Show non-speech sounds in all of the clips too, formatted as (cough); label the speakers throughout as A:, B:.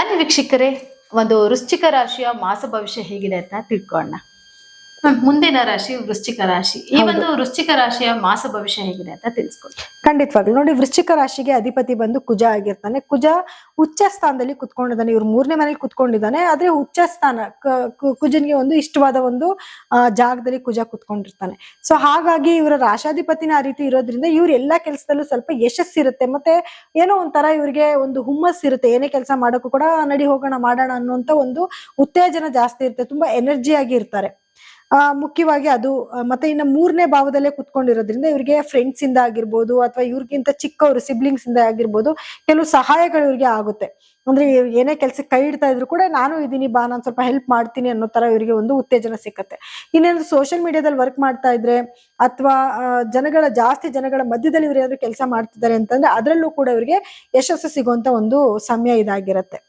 A: ಬನ್ನಿ ವೀಕ್ಷಕರೇ ಒಂದು ವೃಶ್ಚಿಕ ರಾಶಿಯ ಮಾಸ ಭವಿಷ್ಯ ಹೇಗಿದೆ ಅಂತ ತಿಳ್ಕೊಳ್ಳೋಣ. (laughs) ಮುಂದಿನ ರಾಶಿ ವೃಶ್ಚಿಕ ರಾಶಿ. ಈ ಒಂದು ವೃಶ್ಚಿಕ ರಾಶಿಯ ಮಾಸ ಭವಿಷ್ಯ ಹೇಗಿದೆ ಅಂತ ತಿಳಿಸ್ಕೊಡಿ.
B: ಖಂಡಿತವಾಗ್ಲು. ನೋಡಿ ವೃಶ್ಚಿಕ ರಾಶಿಗೆ ಅಧಿಪತಿ ಬಂದು ಕುಜ ಆಗಿರ್ತಾನೆ. ಕುಜ ಉಚ್ಚ ಸ್ಥಾನದಲ್ಲಿ ಕುತ್ಕೊಂಡಿದ್ದಾನೆ. ಇವ್ರು ಮೂರನೇ ಮನೇಲಿ ಕುತ್ಕೊಂಡಿದ್ದಾನೆ. ಆದ್ರೆ ಉಚ್ಚ ಸ್ಥಾನ ಕುಜನ್ಗೆ ಒಂದು ಇಷ್ಟವಾದ ಒಂದು ಜಾಗದಲ್ಲಿ ಕುಜ ಕುತ್ಕೊಂಡಿರ್ತಾನೆ. ಸೊ ಹಾಗಾಗಿ ಇವರ ರಾಶಾಧಿಪತಿನ ಆ ರೀತಿ ಇರೋದ್ರಿಂದ ಇವ್ರ ಎಲ್ಲಾ ಕೆಲಸದಲ್ಲೂ ಸ್ವಲ್ಪ ಯಶಸ್ಸಿರುತ್ತೆ ಮತ್ತೆ ಏನೋ ಒಂಥರ ಇವ್ರಿಗೆ ಒಂದು ಹುಮ್ಮಸ್ ಇರುತ್ತೆ. ಏನೇ ಕೆಲಸ ಮಾಡೋಕ್ಕೂ ಕೂಡ ನಡಿ ಹೋಗೋಣ ಮಾಡೋಣ ಅನ್ನುವಂತ ಒಂದು ಉತ್ತೇಜನ ಜಾಸ್ತಿ ಇರುತ್ತೆ. ತುಂಬಾ ಎನರ್ಜಿ ಆಗಿ ಇರ್ತಾರೆ. ಮುಖ್ಯವಾಗಿ ಅದು ಮತ್ತೆ ಇನ್ನು ಮೂರನೇ ಭಾವದಲ್ಲೇ ಕುತ್ಕೊಂಡಿರೋದ್ರಿಂದ ಇವರಿಗೆ ಫ್ರೆಂಡ್ಸ್ ಇಂದ ಆಗಿರ್ಬೋದು ಅಥವಾ ಇವ್ರಿಗಿಂತ ಚಿಕ್ಕವರು ಸಿಬ್ಲಿಂಗ್ಸ್ ಇಂದ ಆಗಿರ್ಬೋದು ಕೆಲವು ಸಹಾಯಗಳು ಇವ್ರಿಗೆ ಆಗುತ್ತೆ. ಅಂದ್ರೆ ಏನೇ ಕೆಲಸಕ್ಕೆ ಕೈ ಇಡ್ತಾ ಇದ್ರು ಕೂಡ ನಾನು ಇದ್ದೀನಿ ಬಾ, ನಾನು ಸ್ವಲ್ಪ ಹೆಲ್ಪ್ ಮಾಡ್ತೀನಿ ಅನ್ನೋ ತರ ಇವರಿಗೆ ಒಂದು ಉತ್ತೇಜನ ಸಿಕ್ಕತ್ತೆ. ಇನ್ನೇನಾದ್ರು ಸೋಷಿಯಲ್ ಮೀಡಿಯಾದಲ್ಲಿ ವರ್ಕ್ ಮಾಡ್ತಾ ಇದ್ರೆ ಅಥವಾ ಜನಗಳ, ಜಾಸ್ತಿ ಜನಗಳ ಮಧ್ಯದಲ್ಲಿ ಇವ್ರು ಏನಾದ್ರು ಕೆಲಸ ಮಾಡ್ತಿದ್ದಾರೆ ಅಂತಂದ್ರೆ ಅದರಲ್ಲೂ ಕೂಡ ಇವರಿಗೆ ಯಶಸ್ಸು ಸಿಗುವಂತ ಒಂದು ಸಮಯ ಇದಾಗಿರತ್ತೆ.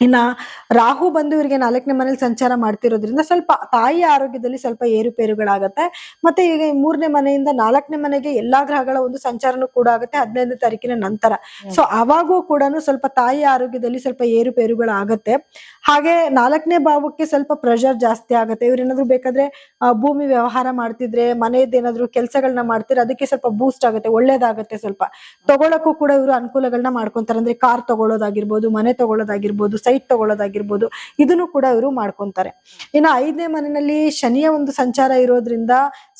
B: ಇನ್ನ ರಾಹು ಬಂದು ಇವರಿಗೆ ನಾಲ್ಕನೇ ಮನೇಲಿ ಸಂಚಾರ ಮಾಡ್ತಿರೋದ್ರಿಂದ ಸ್ವಲ್ಪ ತಾಯಿಯ ಆರೋಗ್ಯದಲ್ಲಿ ಸ್ವಲ್ಪ ಏರುಪೇರುಗಳಾಗತ್ತೆ. ಮತ್ತೆ ಈಗ ಮೂರನೇ ಮನೆಯಿಂದ ನಾಲ್ಕನೇ ಮನೆಗೆ ಎಲ್ಲಾ ಗ್ರಹಗಳ ಒಂದು ಸಂಚಾರನೂ ಕೂಡ ಆಗುತ್ತೆ ಹದಿನೈದು ತಾರೀಕಿನ ನಂತರ. ಸೊ ಅವಾಗೂ ಕೂಡ ಸ್ವಲ್ಪ ತಾಯಿಯ ಆರೋಗ್ಯದಲ್ಲಿ ಸ್ವಲ್ಪ ಏರುಪೇರುಗಳಾಗತ್ತೆ. ಹಾಗೆ ನಾಲ್ಕನೇ ಭಾವಕ್ಕೆ ಸ್ವಲ್ಪ ಪ್ರೆಷರ್ ಜಾಸ್ತಿ ಆಗುತ್ತೆ. ಇವ್ರೇನಾದ್ರು ಬೇಕಾದ್ರೆ ಭೂಮಿ ವ್ಯವಹಾರ ಮಾಡ್ತಿದ್ರೆ ಮನೆಯದ್ದು ಏನಾದ್ರು ಕೆಲಸಗಳನ್ನ ಮಾಡ್ತಿದ್ರೆ ಅದಕ್ಕೆ ಸ್ವಲ್ಪ ಬೂಸ್ಟ್ ಆಗುತ್ತೆ ಒಳ್ಳೇದಾಗತ್ತೆ ಸ್ವಲ್ಪ. ತಗೊಳಕ್ಕೂ ಕೂಡ ಇವರು ಅನುಕೂಲಗಳನ್ನ ಮಾಡ್ಕೊಂತಾರೆ ಅಂದ್ರೆ ಕಾರ್ ತಗೊಳ್ಳೋದಾಗಿರ್ಬೋದು ಮನೆ ತಗೊಳ್ಳೋದಾಗಿರ್ಬೋದು ಸೈಟ್ ತಗೊಳ್ಳೋದಾಗಿರ್ಬೋದು ಇದನ್ನು ಕೂಡ ಇವರು ಮಾಡ್ಕೊಂತಾರೆ. ಇನ್ನು ಐದನೇ ಮನೆಯಲ್ಲಿ ಶನಿಯ ಒಂದು ಸಂಚಾರ ಇರೋದ್ರಿಂದ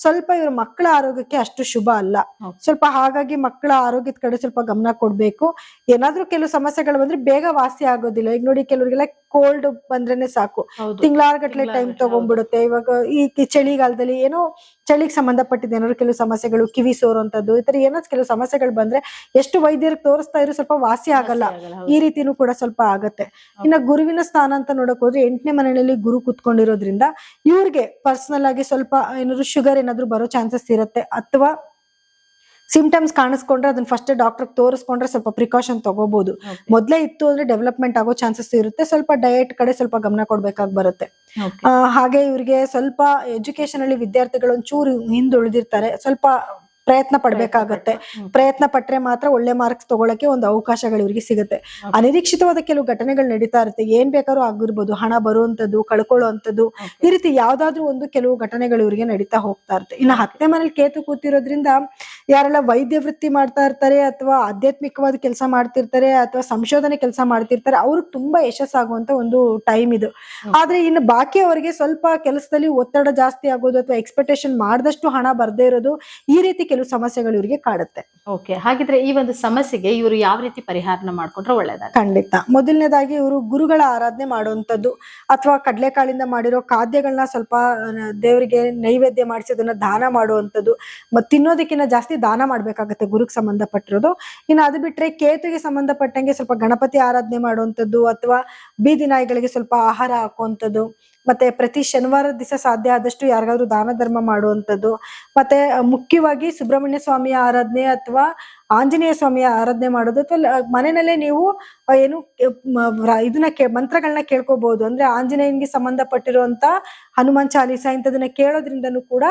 B: ಸ್ವಲ್ಪ ಇವ್ರ ಮಕ್ಕಳ ಆರೋಗ್ಯಕ್ಕೆ ಅಷ್ಟು ಶುಭ ಅಲ್ಲ. ಸ್ವಲ್ಪ ಹಾಗಾಗಿ ಮಕ್ಕಳ ಆರೋಗ್ಯದ ಕಡೆ ಸ್ವಲ್ಪ ಗಮನ ಕೊಡ್ಬೇಕು. ಏನಾದ್ರೂ ಕೆಲವು ಸಮಸ್ಯೆಗಳು ಬಂದ್ರೆ ಬೇಗ ವಾಸಿ ಆಗೋದಿಲ್ಲ. ಈಗ ನೋಡಿ ಕೆಲವರಿಗೆಲ್ಲ ಕೋಲ್ಡ್ ಬಂದ್ರೇನೆ ಸಾಕು.
A: ತಿಂಗಳಾರ್
B: ತಿಂಗಳಾರ್ಗಟ್ಲೆ ಟೈಮ್ ತಗೊಂಡ್ಬಿಡುತ್ತೆ. ಇವಾಗ ಈ ಚಳಿಗಾಲದಲ್ಲಿ ಏನೋ ಚಳಿಗೆ ಸಂಬಂಧಪಟ್ಟಿದ ಏನಾದ್ರು ಕೆಲವು ಸಮಸ್ಯೆಗಳು ಕಿವಿ ಸೋರುವಂತದ್ದು ಈ ತರ ಏನಾದ್ರು ಕೆಲವು ಸಮಸ್ಯೆಗಳು ಬಂದ್ರೆ ಎಷ್ಟು ವೈದ್ಯರಿಗೆ ತೋರಿಸ್ತಾ ಇದ್ರು ಸ್ವಲ್ಪ ವಾಸಿ ಆಗಲ್ಲ. ಈ. ರೀತಿನೂ ಕೂಡ ಸ್ವಲ್ಪ ಆಗತ್ತೆ. ಇನ್ನ ಗುರುವಿನ ಸ್ಥಾನ ಅಂತ ನೋಡಕ್ ಹೋದ್ರೆ ಎಂಟನೇ ಮನೆಯಲ್ಲಿ ಗುರು ಕುತ್ಕೊಂಡಿರೋದ್ರಿಂದ ಇವ್ರಿಗೆ ಪರ್ಸನಲ್ ಆಗಿ ಸ್ವಲ್ಪ ಏನಾದ್ರು ಶುಗರ್ ಏನಾದ್ರು ಬರೋ ಚಾನ್ಸಸ್ ಇರುತ್ತೆ. ಅಥವಾ ಸಿಂಪ್ಟಮ್ಸ್ ಕಾಣಿಸ್ಕೊಂಡ್ರೆ ಅದನ್ನ ಫಸ್ಟ್ ಡಾಕ್ಟರ್ ತೋರಿಸ್ಕೊಂಡ್ರೆ ಸ್ವಲ್ಪ ಪ್ರಿಕಾಷನ್ ತಗೋಬಹುದು ಮೊದ್ಲೇ ಇತ್ತು ಅಂದ್ರೆ ಡೆವಲಪ್ಮೆಂಟ್ ಆಗೋ ಚಾನ್ಸಸ್ ಇರುತ್ತೆ. ಸ್ವಲ್ಪ ಡಯಟ್ ಕಡೆ ಸ್ವಲ್ಪ ಗಮನ ಕೊಡ್ಬೇಕಾಗಿ ಬರುತ್ತೆ. ಹಾಗೆ ಇವ್ರಿಗೆ ಸ್ವಲ್ಪ ಎಜುಕೇಶನ್ ಅಲ್ಲಿ ವಿದ್ಯಾರ್ಥಿಗಳು ಒಂಚೂರು ಹಿಂದುಳಿದಿರ್ತಾರೆ. ಸ್ವಲ್ಪ ಪ್ರಯತ್ನ ಪಡ್ಬೇಕಾಗತ್ತೆ. ಪ್ರಯತ್ನ ಪಟ್ರೆ ಮಾತ್ರ ಒಳ್ಳೆ ಮಾರ್ಕ್ಸ್ ತಗೊಳಕ್ಕೆ ಒಂದು ಅವಕಾಶಗಳು ಇವರಿಗೆ ಸಿಗುತ್ತೆ. ಅನಿರೀಕ್ಷಿತವಾದ ಕೆಲವು ಘಟನೆಗಳು ನಡೀತಾ ಇರುತ್ತೆ. ಏನ್ ಬೇಕಾದ್ರೂ ಆಗಿರ್ಬೋದು ಹಣ ಬರುವಂತದ್ದು
A: ಕಳ್ಕೊಳ್ಳುವಂಥದ್ದು
B: ಈ ರೀತಿ ಯಾವ್ದಾದ್ರು ಒಂದು ಕೆಲವು ಘಟನೆಗಳು ಇವರಿಗೆ ನಡೀತಾ ಹೋಗ್ತಾ ಇರುತ್ತೆ. ಇನ್ನು ಹತ್ತನೇ ಮನೇಲಿ ಕೇತು ಕೂತಿರೋದ್ರಿಂದ ಯಾರೆಲ್ಲ ವೈದ್ಯ ವೃತ್ತಿ ಮಾಡ್ತಾ ಇರ್ತಾರೆ ಅಥವಾ ಆಧ್ಯಾತ್ಮಿಕವಾದ ಕೆಲಸ ಮಾಡ್ತಿರ್ತಾರೆ ಅಥವಾ ಸಂಶೋಧನೆ ಕೆಲಸ ಮಾಡ್ತಿರ್ತಾರೆ ಅವ್ರಿಗೆ ತುಂಬಾ ಯಶಸ್ಸಾಗುವಂತ ಒಂದು ಟೈಮ್ ಇದು. ಆದ್ರೆ ಇನ್ನು ಬಾಕಿ ಅವರಿಗೆ ಸ್ವಲ್ಪ ಕೆಲಸದಲ್ಲಿ ಒತ್ತಡ ಜಾಸ್ತಿ ಆಗೋದು ಅಥವಾ ಎಕ್ಸ್ಪೆಕ್ಟೇಷನ್ ಮಾಡಿದಷ್ಟು ಹಣ ಬರ್ದೇ ಇರೋದು ಈ ರೀತಿ ಕೆಲವು ಸಮಸ್ಯೆಗಳು ಇವರಿಗೆ ಕಾಡುತ್ತೆ.
A: ಓಕೆ ಹಾಗಿದ್ರೆ ಈ ಒಂದು ಸಮಸ್ಯೆಗೆ ಇವರು ಯಾವ ರೀತಿ ಪರಿಹಾರನ ಮಾಡ್ಕೊಂಡ್ರೆ ಒಳ್ಳೇದ
B: ಖಂಡಿತ. ಮೊದಲನೇದಾಗಿ ಇವರು ಗುರುಗಳ ಆರಾಧನೆ ಮಾಡುವಂಥದ್ದು ಅಥವಾ ಕಡಲೆಕಾಳಿಂದ ಮಾಡಿರೋ ಖಾದ್ಯಗಳನ್ನ ಸ್ವಲ್ಪ ದೇವರಿಗೆ ನೈವೇದ್ಯ ಮಾಡಿಸಿ ಅದನ್ನ ದಾನ ಮಾಡುವಂಥದ್ದು. ಮತ್ತೆ ತಿನ್ನೋದಕ್ಕಿಂತ ಜಾಸ್ತಿ ದಾನ ಮಾಡ್ಬೇಕಾಗತ್ತೆ ಗುರುಗೆ ಸಂಬಂಧಪಟ್ಟಿರೋದು. ಇನ್ನು ಅದು ಬಿಟ್ರೆ ಕೇತುಗೆ ಸಂಬಂಧಪಟ್ಟಂಗೆ ಸ್ವಲ್ಪ ಗಣಪತಿ ಆರಾಧನೆ ಮಾಡುವಂಥದ್ದು ಅಥವಾ ಬೀದಿ ನಾಯಿಗಳಿಗೆ ಸ್ವಲ್ಪ ಆಹಾರ ಹಾಕುವಂಥದ್ದು. ಮತ್ತೆ ಪ್ರತಿ ಶನಿವಾರ ದಿವಸ ಸಾಧ್ಯ ಆದಷ್ಟು ಯಾರಿಗಾದ್ರೂ ದಾನ ಧರ್ಮ ಮಾಡುವಂಥದ್ದು. ಮತ್ತೆ ಮುಖ್ಯವಾಗಿ ಸುಬ್ರಹ್ಮಣ್ಯ ಸ್ವಾಮಿಯ ಆರಾಧನೆ ಅಥವಾ ಆಂಜನೇಯ ಸ್ವಾಮಿಯ ಆರಾಧನೆ ಮಾಡೋದು ಅಥವಾ ಮನೆಯಲ್ಲೇ ನೀವು ಏನು ಇದನ್ನ ಕೇ ಮಂತ್ರಗಳನ್ನ ಕೇಳ್ಕೋಬಹುದು ಅಂದ್ರೆ ಆಂಜನೇಯನ್ಗೆ ಸಂಬಂಧಪಟ್ಟಿರುವಂತ ಹನುಮಾನ್ ಚಾಲೀಸ ಇಂಥದನ್ನ ಕೇಳೋದ್ರಿಂದನೂ ಕೂಡ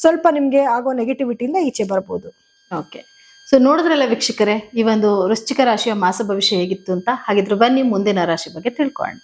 B: ಸ್ವಲ್ಪ ನಿಮ್ಗೆ ಆಗೋ ನೆಗೆಟಿವಿಟಿಯಿಂದ ಈಚೆ ಬರ್ಬೋದು.
A: ಓಕೆ. ಸೊ ನೋಡಿದ್ರಲ್ಲ ವೀಕ್ಷಕರೇ, ಈ ಒಂದು ವೃಶ್ಚಿಕ ರಾಶಿಯ ಮಾಸ ಭವಿಷ್ಯ ಹೇಗಿತ್ತು ಅಂತ? ಹಾಗಿದ್ರೆ ಬನ್ನಿ ಮುಂದಿನ ರಾಶಿ ಬಗ್ಗೆ ತಿಳ್ಕೊಳ್ಳೋಣ.